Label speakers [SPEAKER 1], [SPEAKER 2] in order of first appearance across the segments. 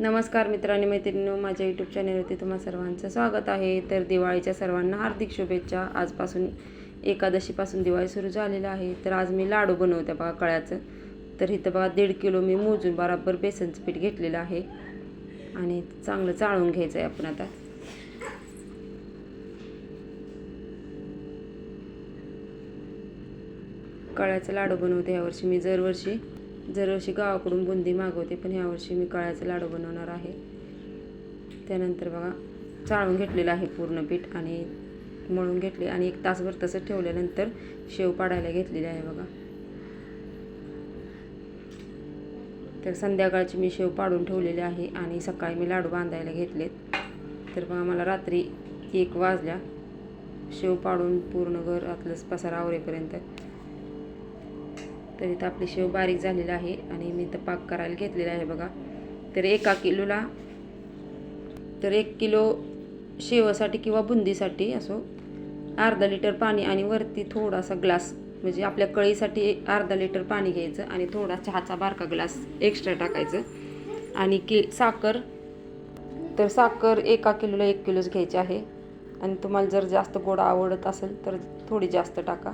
[SPEAKER 1] नमस्कार मित्रांनी मैत्रिणींनो माझ्या यूट्यूब चॅनलवरती तुम्हा सर्वांचं स्वागत आहे. तर दिवाळीच्या सर्वांना हार्दिक शुभेच्छा. आजपासून एकादशीपासून दिवाळी सुरू झालेला आहे. तर आज मी लाडू बनवते बघा कळ्याचं. तर इथं बघा दीड किलो मी मोजून बराबर बेसनचं पीठ घेतलेलं आहे. आणि चांगलं चाळून घ्यायचं आहे आपण आता. कळ्याचं लाडू बनवते यावर्षी मी दरवर्षी. दरवर्षी गावाकडून बुंदी मागवते पण यावर्षी मी कळ्याचं लाडू बनवणार आहे. त्यानंतर बघा चाळून घेतलेलं आहे पूर्ण पीठ आणि मळून घेतले आणि एक तासभर तसं ठेवल्यानंतर शेव पाडायला घेतलेली आहे बघा. तर संध्याकाळची मी शेव पाडून ठेवलेले आहे आणि सकाळी मी लाडू बांधायला घेतलेत. तर बघा मला रात्री एक वाजल्या. शेव पाडून पूर्ण घर आतलं पसारा आवरेपर्यंत. तर इथं आपली शेव बारीक झालेला आहे आणि मी इथं पाक करायला घेतलेला आहे बघा. तर एका किलोला तर एक किलो शेवासाठी किंवा बुंदीसाठी असो अर्धा लिटर पाणी आणि वरती थोडासा ग्लास म्हणजे आपल्या कळीसाठी एक अर्धा लिटर पाणी घ्यायचं आणि थोडा चहाचा बारका ग्लास एक्स्ट्रा टाकायचं. आणि कि साखर तर साखर एका किलोला एक किलोच घ्यायची आहे. आणि तुम्हाला जर जास्त गोड आवडत असेल तर थोडी जास्त टाका.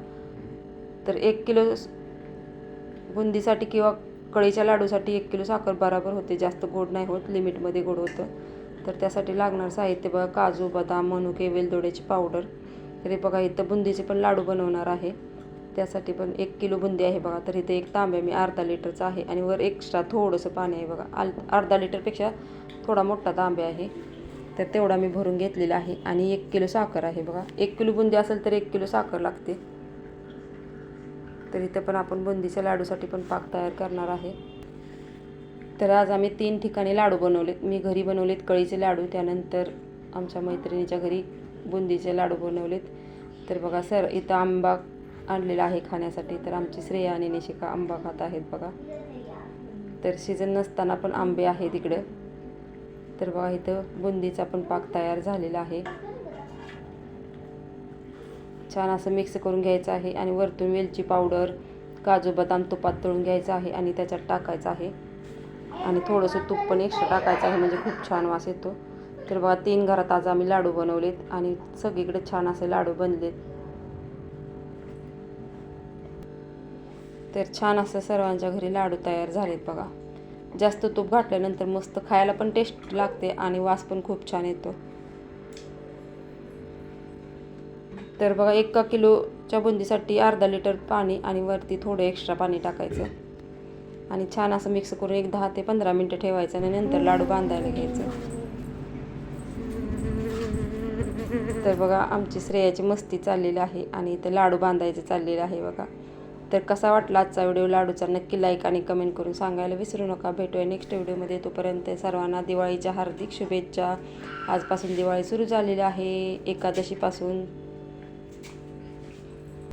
[SPEAKER 1] तर एक किलो बुंदीसाठी किंवा कळीच्या लाडूसाठी एक किलो साखर बराबर होते. जास्त गोड नाही होत लिमिटमध्ये गोड होतं. तर त्यासाठी लागणार साहित्य बघा काजू बदाम मनुके वेलदोड्याची पावडर. तर हे बघा इथं बुंदीचे पण लाडू बनवणार आहे. त्यासाठी पण एक किलो बुंदी आहे बघा. तर इथे एक तांब्या मी अर्धा लिटरचा आहे आणि वर एक्स्ट्रा थोडंसं पाणी आहे बघा. आल अर्धा लिटरपेक्षा थोडा मोठा तांब्या आहे. तर तेवढा मी भरून घेतलेला आहे आणि एक किलो साखर आहे बघा. एक किलो बुंदी असेल तर एक किलो साखर लागते. तर इथं पण आपण बुंदीच्या लाडूसाठी पण पाक तयार करणार आहे. तर आज आम्ही तीन ठिकाणी लाडू बनवलेत. मी घरी बनवलेत कळीचे लाडू त्यानंतर आमच्या मैत्रिणीच्या घरी बुंदीचे लाडू बनवलेत. तर बघा सर इथं आंबा आणलेला आहे खाण्यासाठी. तर आमची श्रेया आणि निशिका आंबा खात आहेत बघा. तर सीझन नसताना पण आंबे आहेत इकडं. तर बघा इथं बुंदीचा पण पाक तयार झालेला आहे. छान असं मिक्स करून घ्यायचं आहे आणि वरतून वेलची पावडर काजू बदाम तुपात तळून घ्यायचं आहे आणि त्याच्यात टाकायचं आहे. आणि थोडंसं तूप पण एक्स्ट्रा टाकायचं आहे म्हणजे खूप छान वास येतो. तर बघा तीन घरात आज आम्ही लाडू बनवलेत आणि सगळीकडे छान असे लाडू बनलेत. तर छान असं सर्वांच्या घरी लाडू तयार झालेत बघा. जास्त तूप घातल्यानंतर मस्त खायला पण टेस्ट लागते आणि वास पण खूप छान येतो. तर बघा एका किलोच्या बुंदीसाठी अर्धा लिटर पाणी आणि वरती थोडं एक्स्ट्रा पाणी टाकायचं. आणि छान असं मिक्स करून एक दहा ते पंधरा मिनटं ठेवायचं आणि नंतर लाडू बांधायला घ्यायचं. तर बघा आमची श्रेयाची मस्ती चाललेली आहे आणि इथं लाडू बांधायचं चाललेलं आहे बघा. तर कसा वाटला आजचा व्हिडिओ? लाडूचा नक्की लाईक आणि कमेंट करून सांगायला विसरू नका. भेटूया नेक्स्ट व्हिडिओमध्ये. तोपर्यंत सर्वांना दिवाळीच्या हार्दिक शुभेच्छा. आजपासून दिवाळी सुरू झालेली आहे. एकादशीपासून